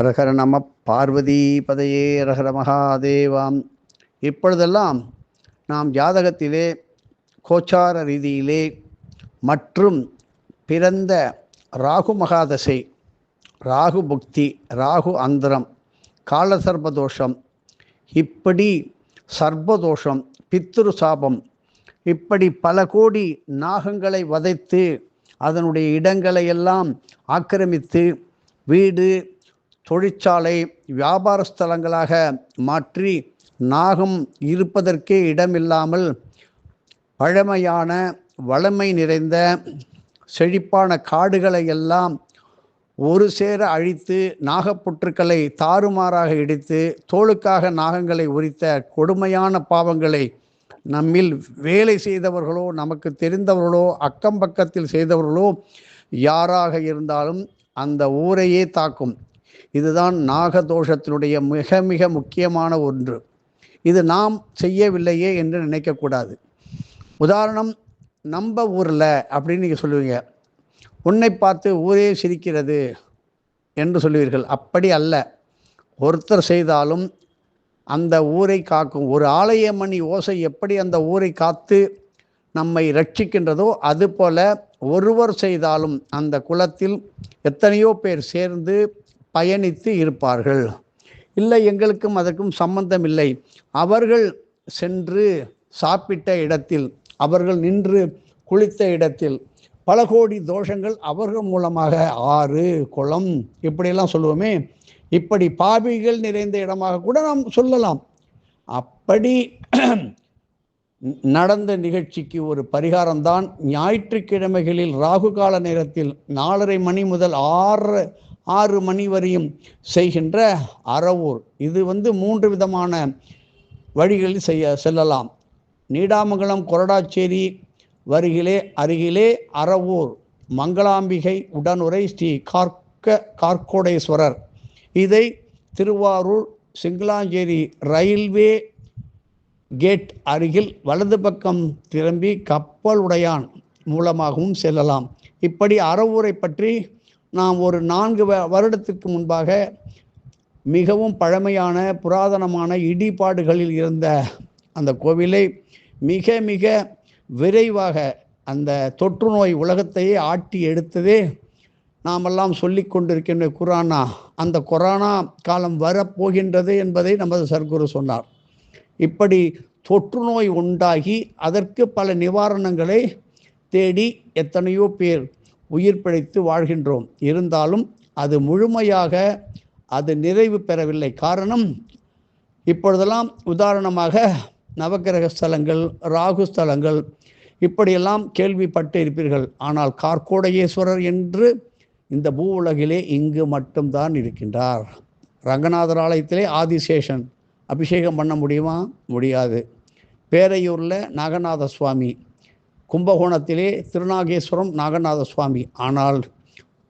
ஹரஹர நம பார்வதி பதையே ரஹர மகாதேவாம் இப்பொழுதெல்லாம் நாம் ஜாதகத்திலே கோச்சார ரீதியிலே மற்றும் பிறந்த ராகு மகாதசை ராகு புக்தி ராகு அந்தரம் கால சர்பதோஷம் இப்படி சர்பதோஷம் பித்ரு சாபம் இப்படி பல கோடி நாகங்களை வதைத்து அதனுடைய இடங்களை எல்லாம் ஆக்கிரமித்து வீடு தொழிற்சாலை வியாபார ஸ்தலங்களாக மாற்றி நாகம் இருப்பதற்கே இடமில்லாமல் பழமையான வளமை நிறைந்த செழிப்பான காடுகளை எல்லாம் ஒரு சேர அழித்து நாகப்புற்றுக்களை தாறுமாறாக இடித்து தோளுக்காக நாகங்களை உரித்த கொடுமையான பாவங்களை நம்மில் வேலை செய்தவர்களோ நமக்கு தெரிந்தவர்களோ அக்கம் பக்கத்தில் செய்தவர்களோ யாராக இருந்தாலும் அந்த ஊரையே தாக்கும். இதுதான் நாகதோஷத்தினுடைய மிக மிக முக்கியமான ஒன்று. இது நாம் செய்யவில்லையே என்று நினைக்கக்கூடாது உதாரணம் நம்ம ஊரில் அப்படின்னு நீங்கள் சொல்லுவீங்க. உன்னை பார்த்து ஊரே சிரிக்கிறது என்று சொல்லுவீர்கள். அப்படி அல்ல. ஒருத்தர் செய்தாலும் அந்த ஊரை காக்கும் ஒரு ஆலயமணி ஓசை எப்படி அந்த ஊரை காத்து நம்மை ரட்சிக்கின்றதோ அதுபோல ஒருவர் செய்தாலும் அந்த குலத்தில் எத்தனையோ பேர் சேர்ந்து பயணித்து இருப்பார்கள். இல்லை எங்களுக்கும் அதற்கும் சம்பந்தம் இல்லை அவர்கள் சென்று சாப்பிட்ட இடத்தில் அவர்கள் நின்று குளித்த இடத்தில் பல கோடி தோஷங்கள் அவர்கள் மூலமாக ஆறு குளம் இப்படியெல்லாம் சொல்லுவோமே. இப்படி பாவிகள் நிறைந்த இடமாக கூட நாம் சொல்லலாம். அப்படி நடந்த நிகழ்ச்சிக்கு ஒரு பரிகாரம்தான் ஞாயிற்றுக்கிழமைகளில் ராகு கால நேரத்தில் நாலரை மணி முதல் ஆறு ஆறு மணி வரையும் செய்கின்ற அறவூர். இது வந்து மூன்று விதமான வழிகளில் செய்ய செல்லலாம். நீடாமங்கலம் கொரடாச்சேரி வருகிலே அருகிலே அறவூர் மங்களாம்பிகை உடனுரை ஸ்ரீ கார்க்க கார்கோடேஸ்வரர் இதை திருவாரூர் சிங்களாஞ்சேரி ரயில்வே கேட் அருகில் வலது பக்கம் திரும்பி கப்பல் உடையான் மூலமாகவும் செல்லலாம். இப்படி அறவூரை பற்றி நாம் ஒரு நான்கு வருடத்திற்கு முன்பாக மிகவும் பழமையான புராதனமான இடிபாடுகளில் இருந்த அந்த கோவிலை மிக மிக விரைவாக அந்த தொற்று நோய் உலகத்தையே ஆட்டி எடுத்ததே. நாமெல்லாம் சொல்லி கொண்டிருக்கின்ற குரானா அந்த கொரோனா காலம் வரப்போகின்றது என்பதை நமது சர்க்குரு சொன்னார். இப்படி தொற்று நோய் உண்டாகி அதற்கு பல நிவாரணங்களை தேடி எத்தனையோ பேர் உயிர் பிழைத்து வாழ்கின்றோம். இருந்தாலும் அது முழுமையாக அது நிறைவு பெறவில்லை. காரணம் இப்பொழுதெல்லாம் உதாரணமாக நவக்கிரக ஸ்தலங்கள் ராகு ஸ்தலங்கள் இப்படியெல்லாம் கேள்விப்பட்டு இருப்பீர்கள். ஆனால் கார்கோடயேஸ்வரர் என்று இந்த பூ உலகிலே இங்கு மட்டும்தான் இருக்கின்றார். ரங்கநாதர் ஆலயத்திலே ஆதிசேஷன் அபிஷேகம் பண்ண முடியுமா? முடியாது. பேரையூரில் நாகநாத சுவாமி கும்பகோணத்திலே திருநாகேஸ்வரம் நாகநாத சுவாமி ஆனால்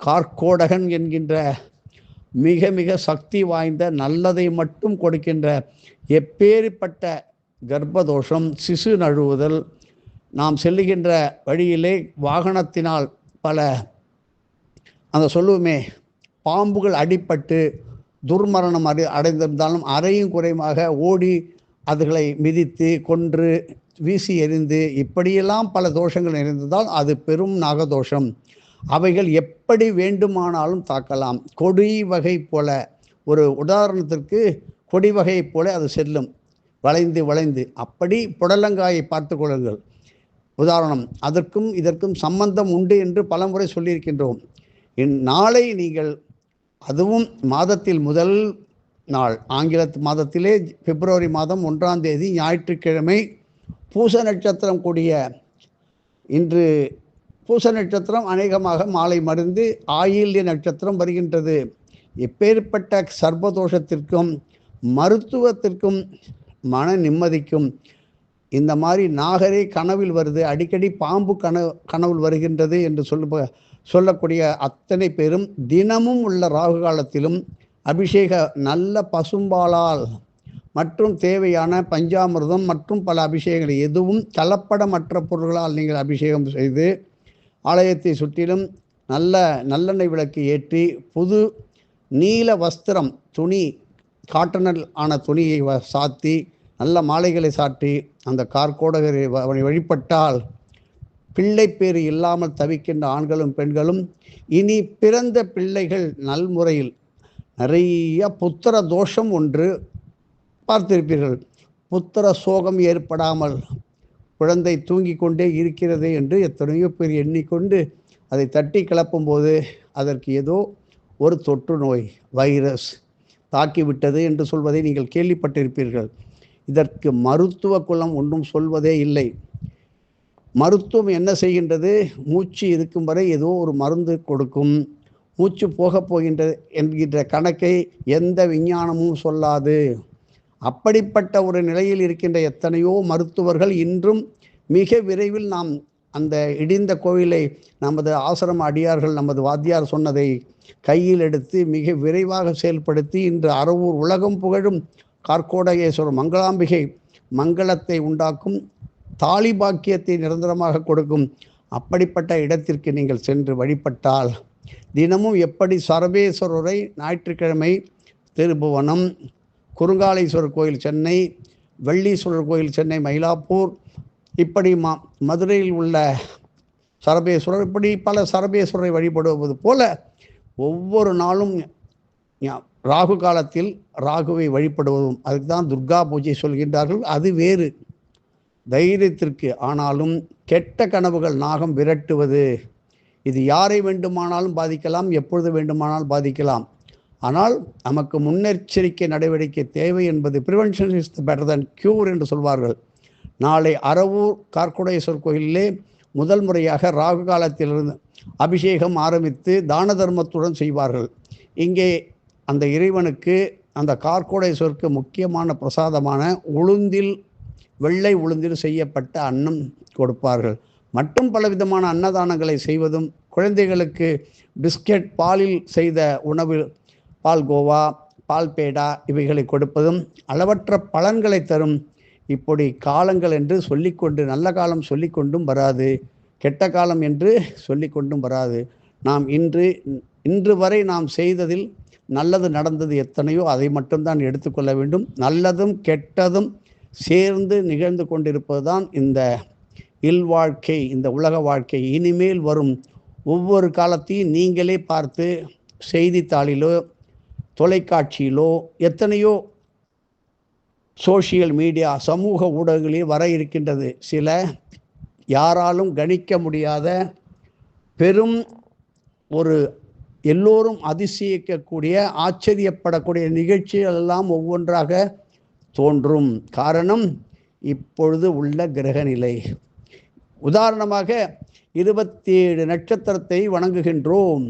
கார்கோடகன் என்கின்ற மிக மிக சக்தி வாய்ந்த நல்லதை மட்டும் கொடுக்கின்ற எப்பேற்பட்ட கர்ப்பதோஷம் சிசு நழுவுதல் நாம் செல்லுகின்ற வழியிலே வாகனத்தினால் பல அந்த சொல்லுவோமே பாம்புகள் அடிப்பட்டு துர்மரணம் அடை அடைந்திருந்தாலும் அறையும் குறைவாக ஓடி அதுகளை மிதித்து கொன்று வீசி எறிந்து இப்படியெல்லாம் பல தோஷங்கள் நிறைந்ததால் அது பெரும் நாகதோஷம். அவைகள் எப்படி வேண்டுமானாலும் தாக்கலாம். கொடி வகை போல ஒரு உதாரணத்திற்கு கொடி வகை போல அது செல்லும். வளைந்து வளைந்து. அப்படி புடலங்காயை பார்த்து கொள்ளுங்கள். உதாரணம் அதற்கும் இதற்கும் சம்பந்தம் உண்டு என்று பலமுறை சொல்லியிருக்கின்றோம். இந்நாளை நீங்கள் அதுவும் மாதத்தில் முதல் நாள் ஆங்கில மாதத்திலே பிப்ரவரி மாதம் ஒன்றாம் தேதி ஞாயிற்றுக்கிழமை பூச நட்சத்திரம் கூடிய இன்று பூச நட்சத்திரம் அநேகமாக மாலை மருந்து ஆயில்ய நட்சத்திரம் வருகின்றது. எப்பேற்பட்ட சர்வதோஷத்திற்கும் மருத்துவத்திற்கும் மன நிம்மதிக்கும் இந்த மாதிரி நாகரே கனவில் வருது. அடிக்கடி பாம்பு கனவு கனவில் வருகின்றது என்று சொல்ல சொல்லக்கூடிய அத்தனை பேரும் தினமும் உள்ள ராகு காலத்திலும் அபிஷேக நல்ல பசும்பாலால் மற்றும் தேவையான பஞ்சாமிர்தம் மற்றும் பல அபிஷேகங்கள் எதுவும் கலப்படமற்ற பொருள்களால் நீங்கள் அபிஷேகம் செய்து ஆலயத்தை சுற்றிலும் நல்ல நல்லெண்ணெய் விளக்கு ஏற்றி புது நீல வஸ்திரம் துணி காட்டனல் ஆன துணியை வ- சாத்தி நல்ல மாலைகளை சாட்டி அந்த கார்கோடகரை வழிபட்டால் பிள்ளை பேறு இல்லாமல் தவிக்கின்ற ஆண்களும் பெண்களும் இனி பிறந்த பிள்ளைகள் நல்முறையில். நிறைய புத்திர தோஷம் ஒன்று பார்த்திருப்பீர்கள். புத்திர சோகம் ஏற்படாமல் குழந்தை தூங்கிக் கொண்டே இருக்கிறது என்று எத்தனையோ பேர் எண்ணிக்கொண்டு அதை தட்டி கிளப்பும்போது அதற்கு ஏதோ ஒரு தொற்று நோய் வைரஸ் தாக்கிவிட்டது என்று சொல்வதை நீங்கள் கேள்விப்பட்டிருப்பீர்கள். இதற்கு மருத்துவ குலம் ஒன்றும் சொல்வதே இல்லை. மருத்துவம் என்ன செய்கின்றது? மூச்சு இருக்கும் வரை ஏதோ ஒரு மருந்து கொடுக்கும். மூச்சு போகப் போகின்றது என்கின்ற கணக்கை எந்த விஞ்ஞானமும் சொல்லாது. அப்படிப்பட்ட ஒரு நிலையில் இருக்கின்ற எத்தனையோ மருத்துவர்கள் இன்றும் மிக விரைவில் நாம் அந்த இடிந்த கோவிலை நமது ஆசிரம அடியார்கள் நமது வாத்தியார் சொன்னதை கையில் எடுத்து மிக விரைவாக செயல்படுத்தி இன்று அறவூர் உலகம் புகழும் கார்கோடகேஸ்வரர் மங்களாம்பிகை மங்களத்தை உண்டாக்கும் தாலி பாக்கியத்தை நிரந்தரமாக கொடுக்கும் அப்படிப்பட்ட இடத்திற்கு நீங்கள் சென்று வழிபட்டால் தினமும் எப்படி சர்வேஸ்வரரை ஞாயிற்றுக்கிழமை திருபுவனம் குறுங்காலீஸ்வரர் கோயில் சென்னை வெள்ளீஸ்வரர் கோயில் சென்னை மயிலாப்பூர் இப்படி மா மதுரையில் உள்ள சரபேஸ்வரர் இப்படி பல சரபேஸ்வரரை வழிபடுவது போல ஒவ்வொரு நாளும் ராகு காலத்தில் ராகுவை வழிபடுவதும் அதுக்கு தான் துர்கா பூஜை சொல்கின்றார்கள். அது வேறு. தைரியத்திற்கு ஆனாலும் கெட்ட கனவுகள் நாகம் விரட்டுவது. இது யாரை வேண்டுமானாலும் பாதிக்கலாம் எப்பொழுது வேண்டுமானாலும் பாதிக்கலாம். ஆனால் நமக்கு முன்னெச்சரிக்கை நடவடிக்கை தேவை என்பது prevention is better than cure என்று சொல்வார்கள். நாளை அரவூர் கார்குடேஸ்வர் கோயிலிலே முதல் முறையாக ராகு காலத்திலிருந்து அபிஷேகம் ஆரம்பித்து தான தர்மத்துடன் செய்வார்கள். இங்கே அந்த இறைவனுக்கு அந்த கார்கோடேஸ்வருக்கு முக்கியமான பிரசாதமான உளுந்தில் வெள்ளை உளுந்தில் செய்யப்பட்ட அன்னம் கொடுப்பார்கள். மற்றும் பலவிதமான அன்னதானங்களை செய்வதும் குழந்தைகளுக்கு பிஸ்கெட் பாலில் செய்த உணவு பால்கோவா பால் பேடா இவைகளை கொடுப்பதும் அளவற்ற பலன்களை தரும். இப்படி காலங்கள் என்று சொல்லிக்கொண்டு நல்ல காலம் சொல்லிக்கொண்டும் வராது. கெட்ட காலம் என்று சொல்லிக்கொண்டும் வராது. நாம் இன்று இன்று வரை நாம் செய்ததில் நல்லது நடந்தது எத்தனையோ அதை மட்டும்தான் எடுத்துக்கொள்ள வேண்டும். நல்லதும் கெட்டதும் சேர்ந்து நிகழ்ந்து கொண்டிருப்பது தான் இந்த இல்வாழ்க்கை இந்த உலக வாழ்க்கை. இனிமேல் வரும் ஒவ்வொரு காலத்தையும் நீங்களே பார்த்து செய்தித்தாளிலோ தொலைக்காட்சியிலோ எத்தனையோ சோஷியல் மீடியா சமூக ஊடகங்களில் வர இருக்கின்றது. சில யாராலும் கணிக்க முடியாத பெரும் ஒரு எல்லோரும் அதிசயிக்கக்கூடிய ஆச்சரியப்படக்கூடிய நிகழ்ச்சிகள் எல்லாம் ஒவ்வொன்றாக தோன்றும். காரணம் இப்பொழுது உள்ள கிரகநிலை உதாரணமாக இருபத்தி ஏழு நட்சத்திரத்தை வணங்குகின்றோம்.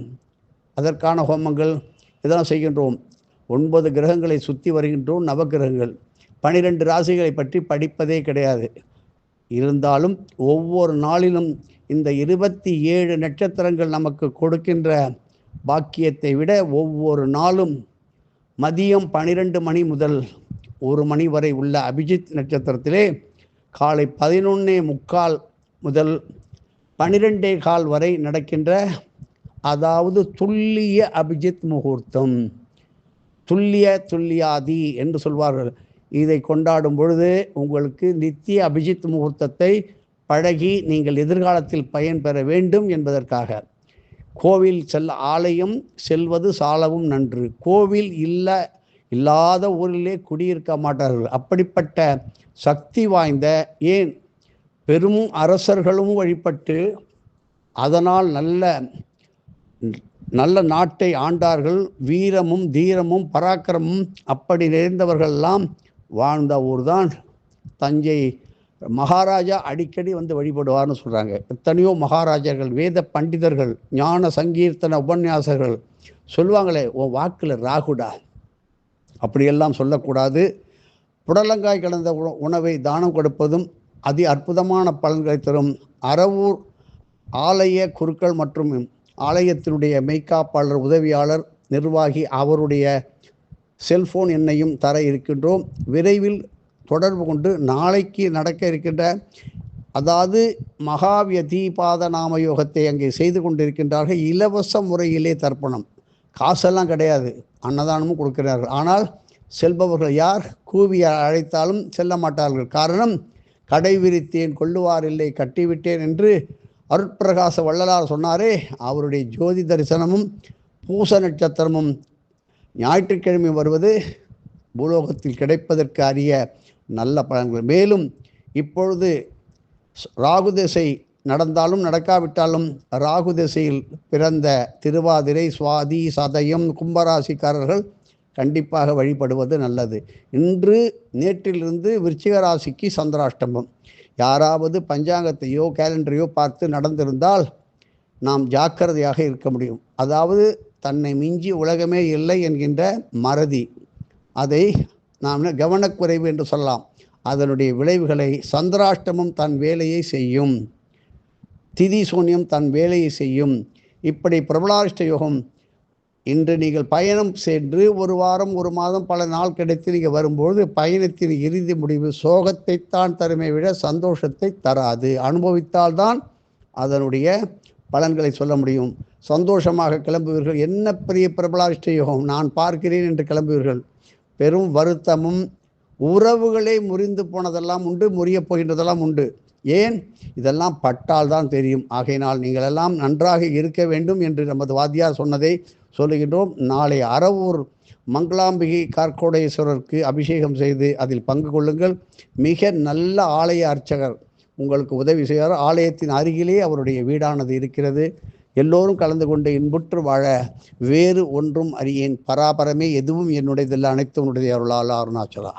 அதற்கான ஹோமங்கள் இதெல்லாம் செய்கின்றோம். ஒன்பது கிரகங்களை சுற்றி வருகின்றோம் நவகிரகங்கள் பனிரெண்டு ராசிகளை பற்றி படிப்பதே கிடையாது. இருந்தாலும் ஒவ்வொரு நாளிலும் இந்த இருபத்தி ஏழு நட்சத்திரங்கள் நமக்கு கொடுக்கின்ற பாக்கியத்தை விட ஒவ்வொரு நாளும் மதியம் பனிரெண்டு மணி முதல் ஒரு மணி வரை உள்ள அபிஜித் நட்சத்திரத்திலே காலை பதினொன்னே முக்கால் முதல் பனிரெண்டே கால் வரை நடக்கின்ற அதாவது துல்லிய அபிஜித் முகூர்த்தம். துல்லிய துல்லியாதி என்று சொல்வார்கள். இதை கொண்டாடும் பொழுது உங்களுக்கு நித்திய அபிஜித் முகூர்த்தத்தை பழகி நீங்கள் எதிர்காலத்தில் பயன்பெற வேண்டும் என்பதற்காக. கோவில் செல்ல ஆலயம் செல்வது சாலவும் நன்று. கோவில் இல்லை இல்லாத ஊரிலே குடியிருக்க மாட்டார்கள். அப்படிப்பட்ட சக்தி வாய்ந்த ஏன்? பெரும் அரசர்களும் வழிபட்டு அதனால் நல்ல நல்ல நாட்டை ஆண்டார்கள். வீரமும் தீரமும் பராக்கிரமும் அப்படி நிறைந்தவர்கள்லாம் வாழ்ந்த ஊர்தான் தஞ்சை. மகாராஜா அடிக்கடி வந்து வழிபடுவார்னு சொல்கிறாங்க எத்தனையோ மகாராஜர்கள் வேத பண்டிதர்கள் ஞான சங்கீர்த்தன உபன்யாசர்கள் சொல்லுவாங்களே உன் வாக்கில் ராகுடா. அப்படியெல்லாம் சொல்லக்கூடாது. புடலங்காய் கலந்த உணவை தானம் கொடுப்பதும் அதி அற்புதமான பலன்களை தரும். அறவூர் ஆலய குருக்கள் மற்றும் ஆலயத்தினுடைய மெய்க்காப்பாளர் உதவியாளர் நிர்வாகி அவருடைய செல்போன் எண்ணையும் தர இருக்கின்றோம். விரைவில் தொடர்பு கொண்டு நாளைக்கு நடக்க இருக்கின்ற அதாவது மகாவிய தீபாத நாம யோகத்தை அங்கே செய்து கொண்டிருக்கின்றார்கள். இலவச முறையிலே தர்ப்பணம். காசெல்லாம் கிடையாது. அன்னதானமும் கொடுக்கிறார்கள். ஆனால் செல்பவர்கள் யார்? கூவி அழைத்தாலும் செல்ல மாட்டார்கள். காரணம் கடை விரித்தேன் கொள்ளுவார் இல்லை கட்டிவிட்டேன் என்று அருட்பிரகாச வள்ளலார் சொன்னாரே அவருடைய ஜோதி தரிசனமும் பூச நட்சத்திரமும் ஞாயிற்றுக்கிழமை வருவது பூலோகத்தில் கிடைப்பதற்கு அரிய நல்ல பலன்கள். மேலும் இப்பொழுது ராகு திசை நடந்தாலும் நடக்காவிட்டாலும் ராகு திசையில் பிறந்த திருவாதிரை சுவாதி சதயம் கும்பராசிக்காரர்கள் கண்டிப்பாக வழிபடுவது நல்லது. இன்று நேற்றிலிருந்து விருச்சிக ராசிக்கு சந்திராஷ்டமம். யாராவது பஞ்சாங்கத்தையோ கேலண்டரையோ பார்த்து நடந்திருந்தால் நாம் ஜாக்கிரதையாக இருக்க முடியும். அதாவது தன்னை மிஞ்சி உலகமே இல்லை என்கின்ற மறதி. அதை நாம் கவனக்குறைவு என்று சொல்லலாம். அதனுடைய விளைவுகளை சந்திராஷ்டமம் தன் வேலையை செய்யும். திதி சூன்யம் தன் வேலையை செய்யும். இப்படி பிரபலாஷ்ட யோகம் இன்று நீங்கள் பயணம் சென்று ஒரு வாரம் ஒரு மாதம் பல நாள் கிடைத்து நீங்கள் வரும்பொழுது பயணத்தின் இறுதி முடிவு சோகத்தைத்தான் தருமை விட சந்தோஷத்தை தராது. அனுபவித்தால்தான் அதனுடைய பலன்களை சொல்ல முடியும். சந்தோஷமாக கிளம்புவீர்கள். என்ன பெரிய பிரபலாஷ்ட யோகம்? நான் பார்க்கிறேன் என்று கிளம்புவீர்கள். பெரும் வருத்தமும் உறவுகளே முறிந்து போனதெல்லாம் உண்டு முறியப் போகின்றதெல்லாம் உண்டு. ஏன்? இதெல்லாம் பட்டால் தான் தெரியும். ஆகையினால் நீங்கள் எல்லாம் நன்றாக இருக்க வேண்டும் என்று நமது வாத்தியார் சொன்னதை சொல்லுகின்றோம். நாளை அறவூர் மங்களாம்பிகை கார்கோடேஸ்வரருக்கு அபிஷேகம் செய்து அதில் பங்கு கொள்ளுங்கள். மிக நல்ல ஆலய அர்ச்சகர் உங்களுக்கு உதவி செய்வார். ஆலயத்தின் அருகிலே அவருடைய வீடானது இருக்கிறது. எல்லோரும் கலந்து கொண்டு இன்புற்று வாழ வேறு ஒன்றும் அறியேன். பராபரமே எதுவும் என்னுடையதில்லை. அனைத்தும் உன்னுடைய அருளால் அருணாச்சலா.